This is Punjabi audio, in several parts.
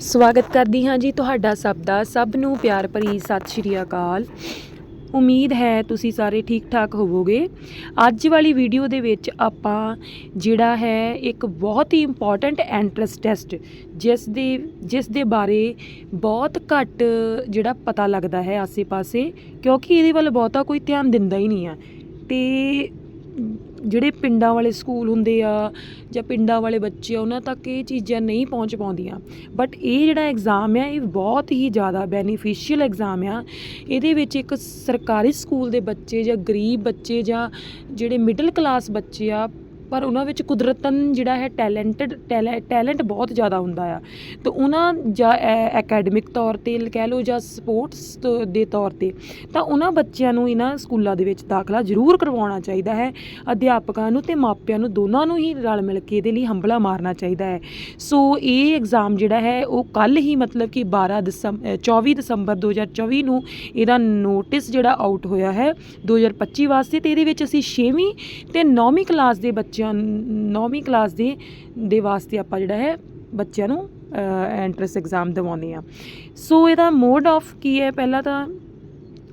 ਸਵਾਗਤ ਕਰਦੀ ਹਾਂ ਜੀ ਤੁਹਾਡਾ ਸਭ ਦਾ, ਸਭ ਨੂੰ ਪਿਆਰ ਭਰੀ ਸਤਿ ਸ਼੍ਰੀ ਅਕਾਲ। ਉਮੀਦ ਹੈ ਤੁਸੀਂ ਸਾਰੇ ਠੀਕ ਠਾਕ ਹੋਵੋਗੇ। ਅੱਜ ਵਾਲੀ ਵੀਡੀਓ ਦੇ ਵਿੱਚ ਆਪਾਂ ਜਿਹੜਾ ਹੈ ਇੱਕ ਬਹੁਤ ਹੀ ਇੰਪੋਰਟੈਂਟ ਐਂਟਰੈਂਸ ਟੈਸਟ ਜਿਸ ਦੇ ਜਿਸ ਦੇ ਬਾਰੇ ਬਹੁਤ ਘੱਟ ਜਿਹੜਾ ਪਤਾ ਲੱਗਦਾ ਹੈ ਆਸੇ-ਪਾਸੇ, ਕਿਉਂਕਿ ਇਹਦੇ ਵੱਲ ਬਹੁਤਾ ਕੋਈ ਧਿਆਨ ਦਿੰਦਾ ਹੀ ਨਹੀਂ ਆ। ਤੇ ਜਿਹੜੇ ਪਿੰਡਾਂ ਵਾਲੇ ਸਕੂਲ ਹੁੰਦੇ ਆ ਜਾਂ ਪਿੰਡਾਂ ਵਾਲੇ ਬੱਚੇ ਆ, ਉਹਨਾਂ ਤੱਕ ਇਹ ਚੀਜ਼ਾਂ ਨਹੀਂ ਪਹੁੰਚ ਪਾਉਂਦੀਆਂ। ਬਟ ਇਹ ਜਿਹੜਾ ਐਗਜ਼ਾਮ ਆ, ਇਹ ਬਹੁਤ ਹੀ ਜ਼ਿਆਦਾ ਬੈਨੀਫੀਸ਼ੀਅਲ ਐਗਜ਼ਾਮ ਆ। ਇਹਦੇ ਵਿੱਚ ਇੱਕ ਸਰਕਾਰੀ ਸਕੂਲ ਦੇ ਬੱਚੇ ਜਾਂ ਗਰੀਬ ਬੱਚੇ ਜਾਂ ਜਿਹੜੇ ਮਿਡਲ ਕਲਾਸ ਬੱਚੇ ਆ ਪਰ ਉਹਨਾਂ ਵਿੱਚ ਕੁਦਰਤਨ ਜਿਹੜਾ ਹੈ ਟੈਲੈਂਟਡ ਟੈਲੈਂਟ ਬਹੁਤ ਜ਼ਿਆਦਾ ਹੁੰਦਾ ਆ। ਤੇ ਉਹਨਾਂ ਜਾਂ ਅਕੈਡਮਿਕ ਤੌਰ ਤੇ ਕਹਿ ਲਓ ਜਾਂ ਸਪੋਰਟਸ ਦੇ ਤੌਰ ਤੇ, ਤਾਂ ਉਹਨਾਂ ਬੱਚਿਆਂ ਨੂੰ ਇਹਨਾਂ ਸਕੂਲਾਂ ਦੇ ਵਿੱਚ ਦਾਖਲਾ ਜ਼ਰੂਰ ਕਰਵਾਉਣਾ ਚਾਹੀਦਾ ਹੈ। ਅਧਿਆਪਕਾਂ ਨੂੰ ਤੇ ਮਾਪਿਆਂ ਨੂੰ ਦੋਨਾਂ ਨੂੰ ਹੀ ਰਲ ਮਿਲ ਕੇ ਇਹਦੇ ਲਈ ਹੰਬਲਾ ਮਾਰਨਾ ਚਾਹੀਦਾ ਹੈ। ਸੋ ਇਹ ਐਗਜ਼ਾਮ ਜਿਹੜਾ ਹੈ, ਉਹ ਕੱਲ ਹੀ ਮਤਲਬ ਕਿ 12 ਦਸੰਬਰ 24 ਦਸੰਬਰ 2024 ਨੂੰ ਇਹਦਾ ਨੋਟਿਸ ਜਿਹੜਾ ਆਊਟ ਹੋਇਆ ਹੈ 2025 ਵਾਸਤੇ, ਤੇ ਇਹਦੇ ਵਿੱਚ ਅਸੀਂ 6ਵੀਂ ਤੇ 9ਵੀਂ ਕਲਾਸ ਦੇ ਬੱਚੇ ਬੱਚਿਆਂ 9ਵੀਂ ਕਲਾਸ ਦੇ ਦੇ ਵਾਸਤੇ ਆਪਾਂ ਜਿਹੜਾ ਹੈ ਬੱਚਿਆਂ ਨੂੰ ਐਂਟਰੈਂਸ ਐਗਜ਼ਾਮ ਦਿਵਾਉਂਦੇ ਆ ਸੋ ਇਹਦਾ ਮੋਡ ਆਫ ਕੀ ਹੈ? ਪਹਿਲਾਂ ਤਾਂ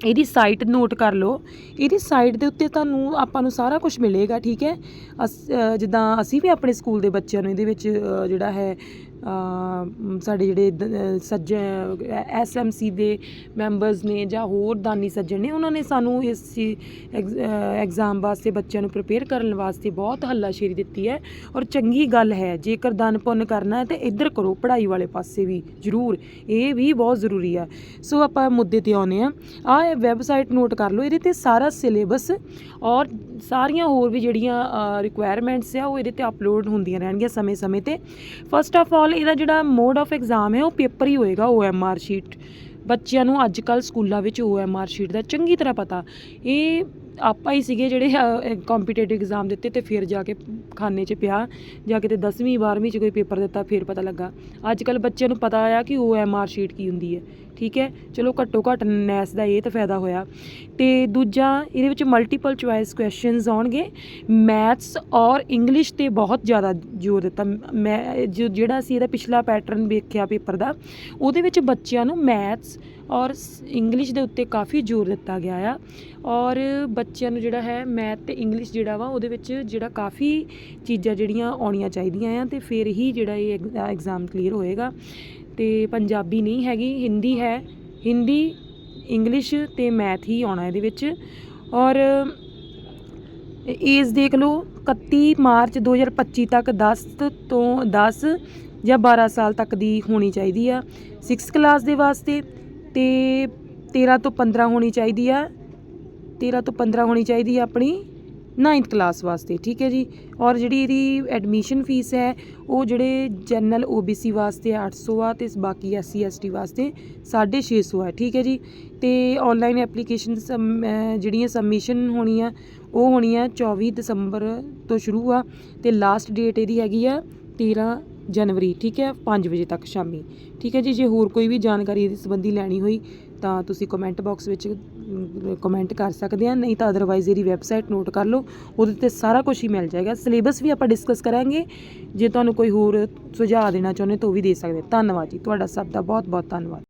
ਇਹਦੀ ਸਾਈਟ ਨੋਟ ਕਰ ਲਓ। ਇਹਦੀ ਸਾਈਟ ਦੇ ਉੱਤੇ ਤੁਹਾਨੂੰ ਆਪਾਂ ਨੂੰ ਸਾਰਾ ਕੁਝ ਮਿਲੇਗਾ, ਠੀਕ ਹੈ? ਅਸ- ਜਿੱਦਾਂ ਅਸੀਂ ਵੀ ਆਪਣੇ ਸਕੂਲ ਦੇ ਬੱਚਿਆਂ ਨੂੰ ਇਹਦੇ ਵਿੱਚ ਜਿਹੜਾ ਹੈ ਸਾਡੇ ਜਿਹੜੇ ਦ- ਅ, ਸੱਜ ਐਸਐਮਸੀ ਦੇ ਮੈਂਬਰਸ ਨੇ ਜਾਂ ਹੋਰ ਦਾਨੀ ਸੱਜਣ ਨੇ ਉਹਨਾਂ ਨੇ ਸਾਨੂੰ ਇਸ ਐਗਜ਼ਾਮ ਵਾਸਤੇ ਬੱਚਿਆਂ ਨੂੰ ਪ੍ਰਪੇਅਰ ਕਰਨ ਵਾਸਤੇ ਬਹੁਤ ਹੱਲਾਸ਼ੇਰੀ ਦਿੱਤੀ ਹੈ ਔਰ ਚੰਗੀ ਗੱਲ ਹੈ ਜੇਕਰ ਦਾਨ ਪੁੰਨ ਕਰਨਾ ਹੈ ਤੇ ਇੱਧਰ ਕਰੋ ਪੜ੍ਹਾਈ ਵਾਲੇ ਪਾਸੇ ਵੀ ਜ਼ਰੂਰ ਇਹ ਵੀ ਬਹੁਤ ਜ਼ਰੂਰੀ ਆ ਸੋ ਆਪਾਂ ਮੁੱਦੇ ਤੇ ਆਉਨੇ ਆ ਆ ਵੈਬਸਾਈਟ ਨੋਟ ਕਰ ਲਓ ਇਹਦੇ ਤੇ ਸਾਰਾ ਸਿਲੇਬਸ ਔਰ ਸਾਰੀਆਂ ਹੋਰ ਵੀ ਜਿਹੜੀਆਂ ਰਿਕੁਆਇਰਮੈਂਟਸ ਆ ਉਹ ਇਹਦੇ ਤੇ ਅਪਲੋਡ ਹੁੰਦੀਆਂ ਰਹਿਣਗੀਆਂ ਸਮੇਂ-ਸਮੇਂ ਤੇ। ਫਸਟ ਆਫ ਆਲ ਇਹਦਾ ਜਿਹੜਾ ਮੋਡ ਆਫ ਐਗਜ਼ਾਮ ਹੈ, ਉਹ ਪੇਪਰ ਹੀ ਹੋਏਗਾ OMR ਸ਼ੀਟ ਬੱਚਿਆਂ ਨੂੰ ਅੱਜ ਕੱਲ ਸਕੂਲਾਂ ਵਿੱਚ OMR ਸ਼ੀਟ ਦਾ ਚੰਗੀ ਤਰ੍ਹਾਂ ਪਤਾ। ਇਹ ਆਪਾਂ ਹੀ ਸੀਗੇ ਜਿਹੜੇ ਕੰਪੀਟੀਟਿਵ ਐਗਜ਼ਾਮ ਦਿੱਤੇ ਤੇ ਫਿਰ ਜਾ ਕੇ ਖਾਨੇ 'ਚ ਪਿਆ। ਜਾਂ ਕਿਤੇ 10ਵੀਂ 12ਵੀਂ 'ਚ ਕੋਈ ਪੇਪਰ ਦਿੱਤਾ, ਫਿਰ ਪਤਾ ਲੱਗਾ। ਅੱਜ ਕੱਲ ਬੱਚਿਆਂ ਨੂੰ ਪਤਾ ਆ ਕਿ OMR ਸ਼ੀਟ ਕੀ ਹੁੰਦੀ ਹੈ। ਠੀਕ ਹੈ? ਚਲੋ ਘੱਟੋ ਘੱਟ ਨੈਸ ਦਾ ਇਹ ਤਾਂ ਫਾਇਦਾ ਹੋਇਆ। ਤੇ ਦੂਜਾ, ਇਹਦੇ ਵਿੱਚ ਮਲਟੀਪਲ ਚੁਆਇਸ ਕੁਐਸਚਨਸ ਆਉਣਗੇ। ਮੈਥਸ ਔਰ ਇੰਗਲਿਸ਼ ਤੇ ਬਹੁਤ ਜ਼ਿਆਦਾ ਜ਼ੋਰ ਦਿੱਤਾ। ਮੈਂ, ਜੋ- ਜਿਹੜਾ ਅਸੀਂ ਇਹਦਾ ਪਿਛਲਾ ਪੈਟਰਨ ਵੇਖਿਆ ਪੇਪਰ ਦਾ, ਉਹਦੇ ਵਿੱਚ ਬੱਚਿਆਂ ਨੂੰ ਮੈਥਸ ਔਰ ਇੰਗਲਿਸ਼ ਦੇ ਉੱਤੇ ਕਾਫੀ ਜ਼ੋਰ ਦਿੱਤਾ ਗਿਆ ਆ। ਔਰ ਬੱਚਿਆਂ ਨੂੰ ਜਿਹੜਾ ਹੈ ਮੈਥ ਤੇ ਇੰਗਲਿਸ਼ ਜਿਹੜਾ ਵਾ, ਉਹਦੇ ਵਿੱਚ ਜਿਹੜਾ ਕਾਫੀ ਚੀਜ਼ਾਂ ਜਿਹੜੀਆਂ ਆਉਣੀਆਂ ਚਾਹੀਦੀਆਂ ਆ, ਤੇ ਫਿਰ ਹੀ ਜਿਹੜਾ ਇਹ ਐਗਜ਼ਾਮ ਕਲੀਅਰ ਹੋਏਗਾ। ਤੇ ਪੰਜਾਬੀ ਨਹੀਂ ਹੈਗੀ, ਹਿੰਦੀ ਹੈ। ਹਿੰਦੀ, ਇੰਗਲਿਸ਼ ਤੇ ਮੈਥ ਹੀ ਆਉਣਾ ਇਹਦੇ ਵਿੱਚ। ਔਰ ਏਜ ਦੇਖ ਲਓ 31 ਮਾਰਚ 2025 ਤੱਕ 10 ਤੋਂ 10 ਜਾਂ 12 ਸਾਲ ਤੱਕ ਦੀ ਹੋਣੀ ਚਾਹੀਦੀ ਆ। 6th ਕਲਾਸ ਦੇ ਵਾਸਤੇ ਤੇ 13 ਤੋਂ 15 ਹੋਣੀ ਚਾਹੀਦੀ ਆ। 13 ਤੋਂ 15 ਹੋਣੀ ਚਾਹੀਦੀ ਆ ਆਪਣੀ। 9th ਕਲਾਸ ਵਾਸਤੇ, ਠੀਕ ਹੈ ਜੀ? ਔਰ ਜਿਹੜੀ ਇਹਦੀ ਐਡਮਿਸ਼ਨ ਫੀਸ ਹੈ, ਉਹ ਜਿਹੜੇ ਜਨਰਲ OBC ਵਾਸਤੇ 800 ਆ ਤੇ ਬਾਕੀ SC ST ਵਾਸਤੇ 650 ਆ ਠੀਕ ਹੈ ਜੀ? ਤੇ ਆਨਲਾਈਨ ਐਪਲੀਕੇਸ਼ਨ ਜਿਹੜੀਆਂ ਸਬਮਿਸ਼ਨ ਹੋਣੀ ਆ ਉਹ ਹੋਣੀ ਆ 24 ਦਸੰਬਰ ਤੋਂ ਸ਼ੁਰੂ ਆ ਤੇ ਲਾਸਟ ਡੇਟ ਇਹਦੀ ਹੈਗੀ ਆ 13 ਜਨਵਰੀ, ਠੀਕ ਹੈ? 5 ਵਜੇ ਤੱਕ ਸ਼ਾਮੀ, ਠੀਕ ਹੈ ਜੀ? ਜੇ ਹੋਰ ਕੋਈ ਵੀ ਜਾਣਕਾਰੀ ਇਹਦੇ ਸੰਬੰਧੀ ਲੈਣੀ ਹੋਈ ਤਾਂ ਤੁਸੀਂ ਕਮੈਂਟ ਬਾਕਸ ਵਿੱਚ ਕਮੈਂਟ ਕਰ ਸਕਦੇ ਆ, ਨਹੀਂ ਤਾਂ ਅਦਰਵਾਈਜ਼ ਇਹਦੀ ਵੈਬਸਾਈਟ ਨੋਟ ਕਰ ਲਓ। ਉਹਦੇ ਤੇ ਸਾਰਾ ਕੁਝ ਹੀ ਮਿਲ ਜਾਏਗਾ। ਸਿਲੇਬਸ ਵੀ ਆਪਾਂ ਡਿਸਕਸ ਕਰਾਂਗੇ। ਜੇ ਤੁਹਾਨੂੰ ਕੋਈ ਹੋਰ ਸੁਝਾਅ ਦੇਣਾ ਚਾਹੁੰਦੇ ਤਾਂ ਉਹ ਵੀ ਦੇ ਸਕਦੇ ਧੰਨਵਾਦ ਜੀ। ਤੁਹਾਡਾ ਸਭ ਦਾ ਬਹੁਤ ਬਹੁਤ ਧੰਨਵਾਦ।